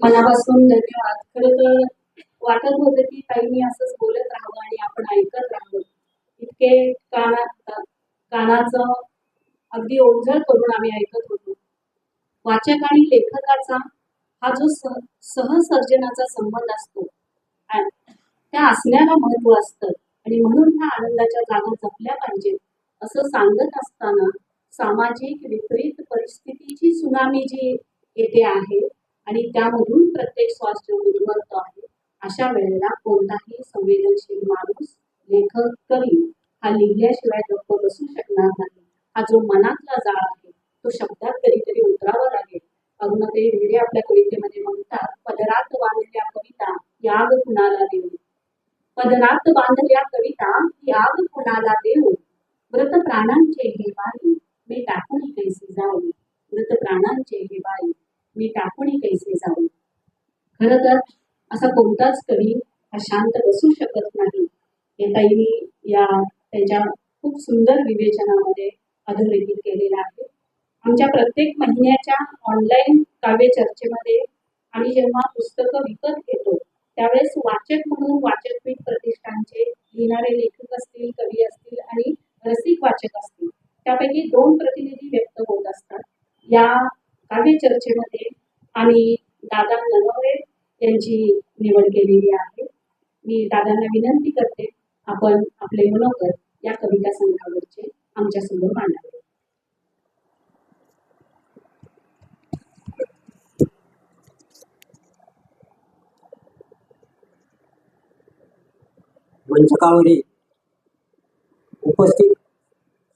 मनापासून धन्यवाद. खरं तर वाटत होतं की काही मी असंच बोलत राहावं आणि आपण ऐकत राहावं. इतके काना कानाचं अगदी ओंजळ करून आम्ही ऐकत होतो. वाचक आणि लेखकाचा हा जो सह सहसर्जनाचा संबंध असतो त्या असण्याला महत्त्व असतं. आणि म्हणून ह्या आनंदाच्या जागा जपल्या पाहिजेत. असं सांगत असताना सामाजिक विपरीत परिस्थितीची सुनामी जी येते आहे आणि त्यामधून प्रत्येक स्वास्थ्य उद्भवत आहे अशा वेळेला कोणताही संवेदनशील माणूस लेखक कवी हा लिहिल्याशिवाय गप्प बसू शकणार नाही. हा जो मनातला जाळ आहे तो शब्दात कधीतरी उतरावा लागेल. अरुणाताई भिडे आपल्या कवितेमध्ये म्हणतात पदरात बांधल्या कविता याग कुणाला देऊ पदरात बांधल्या कविता याग कुणाला देऊ व्रत प्राणांचे हे बाई मी टाकून कैसे जाऊ मृत प्राणांचे हे बाई मी टाकून कैसे जाऊ. खर तर असा कोणताच कवी हा शांत बसू शकत नाही. हे ताईंनी या त्यांच्या खूप सुंदर विवेचनामध्ये अधोरेखित केलेला आहे. आमच्या प्रत्येक महिन्याच्या ऑनलाईन काव्य चर्चेमध्ये आम्ही जेव्हा पुस्तकं विकत घेतो त्यावेळेस वाचक म्हणून वाचकपीठ प्रतिष्ठानचे लिहिणारे लेखक असतील कवी असतील आणि रसिक वाचक असतील त्यापैकी दोन प्रतिनिधी व्यक्त होत असतात. या काव्य चर्चेमध्ये आम्ही दादा ननवरे यांची निवड केलेली आहे. मी दादांना विनंती करते आपण आपले मनोगत या कविता संग्रहावरचे आमच्यासमोर मांडावे. मंचकावरील उपस्थित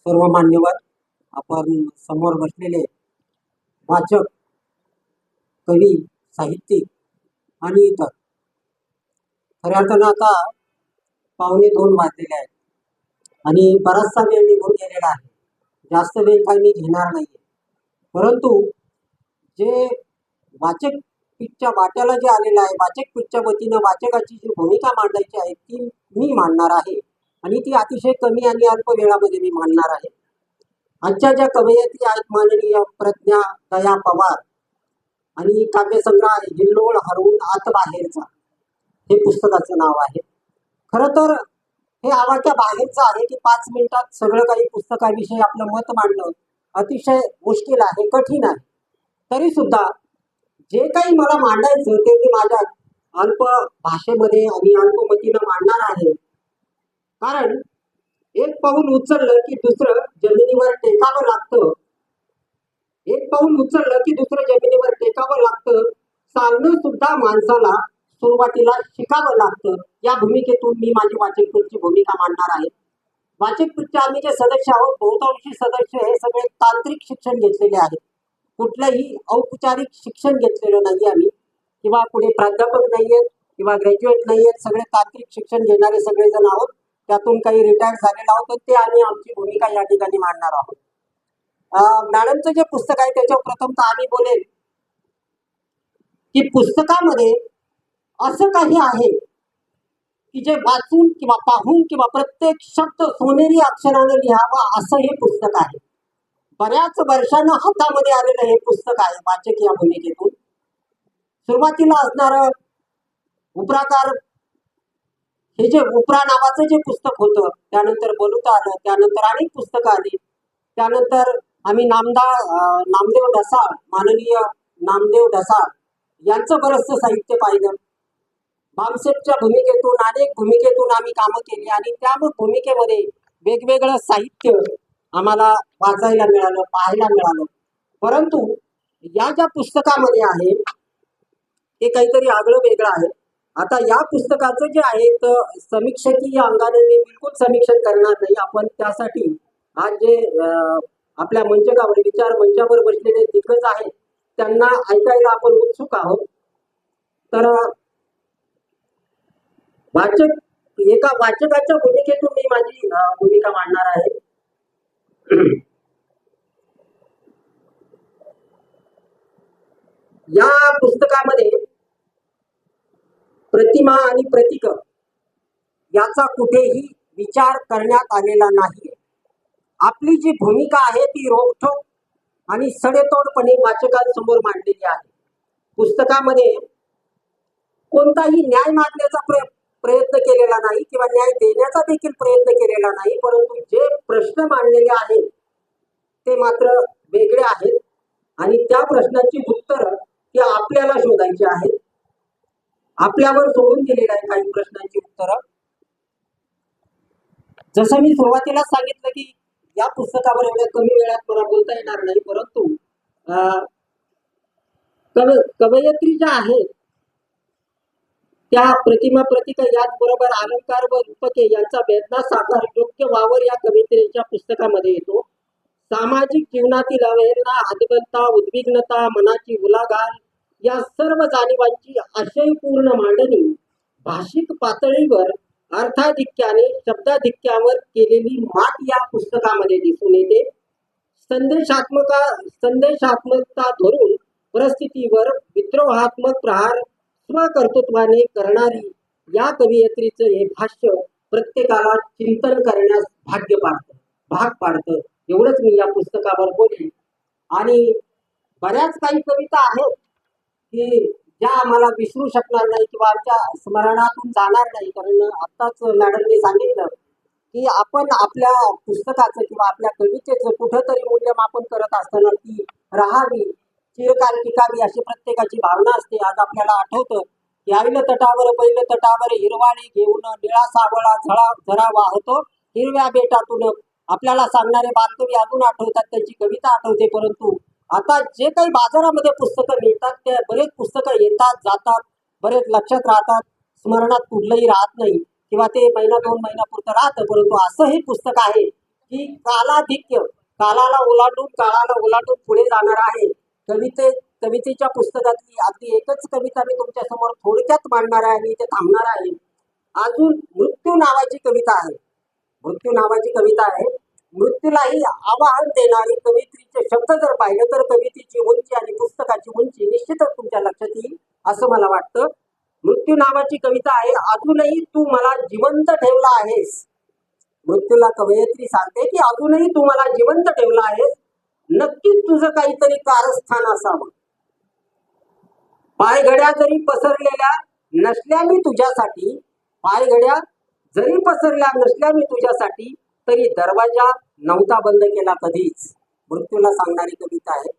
सर्व मान्यवर आपण समोर बसलेले वाचक कवी साहित्यिक आणि इतर. खऱ्या अर्थानं आता पावणे दोन वाजलेले आहेत आणि बराचसा वेळ निघून गेलेला आहे. जास्त वेळ काही मी घेणार नाही परंतु जे वाचक पीठच्या वाट्याला जे आलेलं आहे वाचक पीठच्या वतीनं वाचकाची जी भूमिका मांडायची आहे ती मी मांडणार आहे आणि ती अतिशय कमी आणि अल्प वेळामध्ये मी मांडणार आहे. आजच्या ज्या कवयित्री आहेत माननीय प्रज्ञा दया पवार आणि काव्यसंग्रह आहे हिल्लोळ हरवून आत बाहेरचा हे पुस्तकाचं नाव आहे. खरं तर हे आवाक्या बाहेरचं आहे की पाच मिनिटात सगळं काही पुस्तकाविषयी आपलं मत मांडणं अतिशय मुश्किल आहे कठीण आहे. तरी सुद्धा जे काही मला मांडायचं ते मी माझ्या अल्प भाषेमध्ये आणि अल्पमतीनं मांडणार आहे. कारण एक पाऊल उचललं की दुसरं जमिनीवर टेकावं लागतं एक पाऊल उचललं की दुसरं जमिनीवर टेकावं लागतं. चालणं सुद्धा माणसाला सुरुवातीला शिकावं लागतं. या भूमिकेतून मी माझी वाचकपीठची भूमिका मांडणार आहे. वाचकपीठचे आम्ही जे सदस्य आहोत बहुतांशी सदस्य हे सगळे तांत्रिक शिक्षण घेतलेले आहेत. कुठलंही औपचारिक शिक्षण घेतलेलं नाही आम्ही. किंवा पुढे प्राध्यापक नाही आहेत किंवा ग्रॅज्युएट नाही आहेत सगळे तांत्रिक शिक्षण घेणारे सगळेजण आहोत. त्यातून काही रिटायर झालेलं आहोत. तर ते आम्ही आमची भूमिका या ठिकाणी मांडणार आहोत. मॅडमचं जे पुस्तक आहे त्याच्यावर प्रथमतः आम्ही बोलेल की पुस्तकामध्ये असं काही आहे की जे वाचून किंवा पाहून किंवा प्रत्येक शब्द सोनेरी अक्षराने लिहावा असं हे पुस्तक आहे. बऱ्याच वर्षानं हातामध्ये आलेलं हे पुस्तक आहे वाचक या भूमिकेतून. सुरुवातीला असणार उपराकार हे जे उपरा नावाचं जे पुस्तक होतं त्यानंतर बलुता आलं त्यानंतर अनेक पुस्तकं आली. त्यानंतर आम्ही नामदा नामदेव ढसाळ माननीय नामदेव ढसाळ यांचं बरंचसं साहित्य पाहिलं. बामसेपच्या भूमिकेतून अनेक भूमिकेतून आम्ही कामं केली आणि त्या भूमिकेमध्ये वेगवेगळं साहित्य आम्हाला वाचायला मिळालं पाहायला मिळालं. परंतु या ज्या पुस्तकामध्ये आहे ते काहीतरी आगळं वेगळं आहे. आता या पुस्तकाचं जे आहे तर समीक्षकीय अंगाने मी बिलकुल समीक्षण करणार नाही. आपण त्यासाठी आज जे आपल्या मंचकावर विचार मंचावर बसलेले दिग्गज आहेत. त्यांना ऐकायला आपण उत्सुक आहोत. तर वाचक एका वाचकाच्या भूमिकेतून मी माझी भूमिका मांडणार आहे. या पुस्तकामध्ये प्रतिमा आणि प्रतीक याचा कुठेही विचार करण्यात आलेला नाही. आपली जी भूमिका आहे ती रोखठोक आणि सडेतोडपणे वाचकांसमोर मांडलेली आहे. पुस्तकामध्ये कोणताही न्याय मागण्याचा प्रय- प्रयत्न केलेला नाही किंवा न्याय देण्याचा देखील प्रयत्न केलेला नाही परंतु जे प्रश्न मांडलेले आहेत ते मात्र वेगळे आहेत आणि त्या प्रश्नाची उत्तरं ती आपल्याला शोधायची आहेत. आपल्यावर सोडून दिलेलं आहे काही प्रश्नांची उत्तरं. जसं मी सुरुवातीला सांगितलं की या पुस्तकावर एवढ्या कमी वेळात मला बोलता येणार नाही परंतु कव कवयित्री ज्या आहेत त्या प्रतिमा प्रतिका याचबरोबर अलंकार व रूपके यांचा वेदना साकार योग्य वावर या कवितेच्या पुस्तकामध्ये येतो. सामाजिक जीवनातील अवहेलना हदबलता उद्विग्नता मनाची उलाघाल या सर्व जाणीवांची आशयपूर्ण मांडणी भाषिक पातळीवर अर्थाधिक्याने शब्दाधिक्यावर केलेली मात या पुस्तकामध्ये दिसून येते. संदेशात्मका संदेशात्मकता धरून परिस्थितीवर विद्रोहात्मक प्रहार स्वकर्तृत्वाने करणारी या कवयित्रीचं हे भाष्य प्रत्येकाला चिंतन करण्यास भाग्य पाडतं भाग पाडतं. एवढंच मी या पुस्तकावर बोलेन. आणि बऱ्याच काही कविता आहेत की ज्या आम्हाला विसरू शकणार नाही किंवा आमच्या स्मरणातून जाणार नाही कारण आत्ताच मॅडमने सांगितलं की आपण आपल्या पुस्तकाचं किंवा आपल्या कवितेचं कुठंतरी मूल्यमापन करत असताना ती राहावी चिरकाल टिकावी अशी प्रत्येकाची भावना असते. आज आपल्याला आठवतं की आईलं तटावर पहिलं तटावर हिरवाळी घेऊन निळा सावळा झळा झरा वाहतो. हिरव्या बेटातून आपल्याला सांगणारे बांधवी अजून आठवतात त्यांची कविता आठवते. परंतु आता जे काही बाजारामध्ये पुस्तकं मिळतात ते बरेच पुस्तकं येतात जातात बरेच लक्षात राहतात. स्मरणात कुठलंही राहत नाही किंवा ते महिना दोन महिन्यापुरतं राहतं परंतु असं हे पुस्तक आहे की कालाधिक्य कालाला ओलांडून काळाला ओलांडून पुढे जाणार आहे. कविते कवितेच्या पुस्तकातली अगदी एकच कविता मी तुमच्यासमोर थोडक्यात मांडणार आहे आणि इथे थांबणार आहे. अजून मृत्यू नावाची कविता आहे. मृत्यू नावाची कविता आहे. मृत्यूलाही आवाहन देणारी कवित्रीचे शब्द जर पाहिलं तर कवितेची उंची आणि पुस्तकाची उंची निश्चितच तुमच्या लक्षात येईल असं मला वाटतं. मृत्यू नावाची कविता आहे अजूनही तू मला जिवंत ठेवला आहेस. मृत्यूला कवयित्री सांगते की अजूनही तू मला जिवंत ठेवला आहेस. नक्कीच तुझं काहीतरी कारस्थान असावं. पायघड्या जरी पसरलेल्या नसल्या मी तुझ्यासाठी पायघड्या जरी पसरल्या नसल्या मी तुझ्यासाठी तरी दरवाजा नव्हता बंद केला कधीच. मृत्यूला सांगणारी कविता आहे.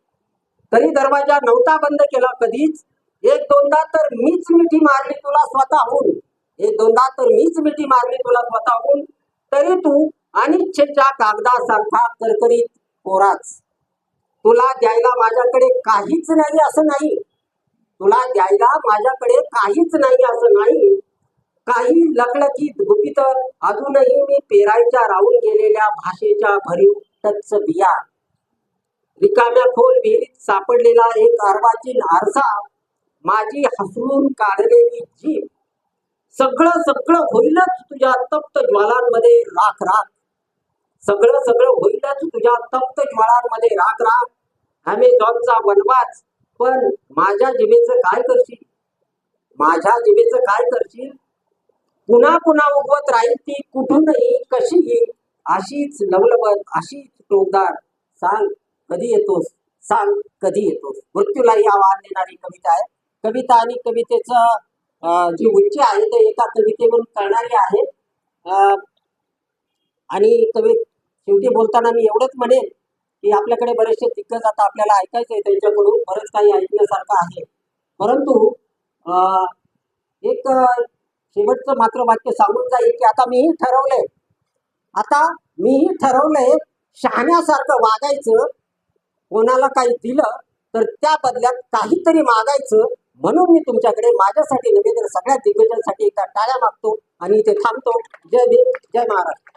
तरी दरवाजा नव्हता बंद केला कधीच. एक दोनदा तर मीच मिठी मारली तुला स्वतःहून. एक दोनदा तर मीच मिठी मारली तुला स्वतःहून. तरी तू अनिच्छेच्या कागदासारखा करकरीत कोराच तुला द्यायला माझ्याकडे काहीच नाही असं नाही. तुला द्यायला माझ्याकडे काहीच नाही असं नाही. काही लखलखीत गुपित अजूनही मी पेरायच्या राहून गेलेल्या भाषेच्या भरीव टच बिया. रिकाम्या खोल विहिरीत सापडलेला एक अर्वाचीन आरसा माझी हसवून काढलेली जीभ. सगळं सगळं होईलच तुझ्या तप्त ज्वालांमध्ये राख राख. सगळं सगळं होईलच तुझ्या तप्त ज्वालांमध्ये राख राख. अमेझॉनचा वनवास पण माझ्या जिभेचं काय करशील? माझ्या जिभेचं काय करशील? पुन्हा पुन्हा उगवत राहील ती कुठूनही कशीही. अशीच लवलबत अशीच टोकदार. सांग कधी येतोस? सांग कधी येतोस? मृत्यूलाही आव्हान देणारी कविता आहे. कविता आणि कवितेचं जे जी उच्च आहे ते एका कवितेवरून कळणारी आहे. आणि कवी शेवटी बोलताना मी एवढंच म्हणेन की आपल्याकडे बरेचसे दिग्गज आता आपल्याला ऐकायचं आहे त्यांच्याकडून बरंच काही ऐकण्यासारखं आहे. परंतु एक शेवटचं मात्र वाक्य सांगून जाईल की आता मीही ठरवलंय. आता मीही ठरवलंय शहाण्यासारखं वागायचं कोणाला काही दिलं तर त्या बदल्यात काहीतरी मागायचं म्हणून मी तुमच्याकडे माझ्यासाठी निवेदन तर सगळ्या दिग्गजांसाठी एकदा टाळ्या मागतो आणि इथे थांबतो. जय देव जय महाराष्ट्र.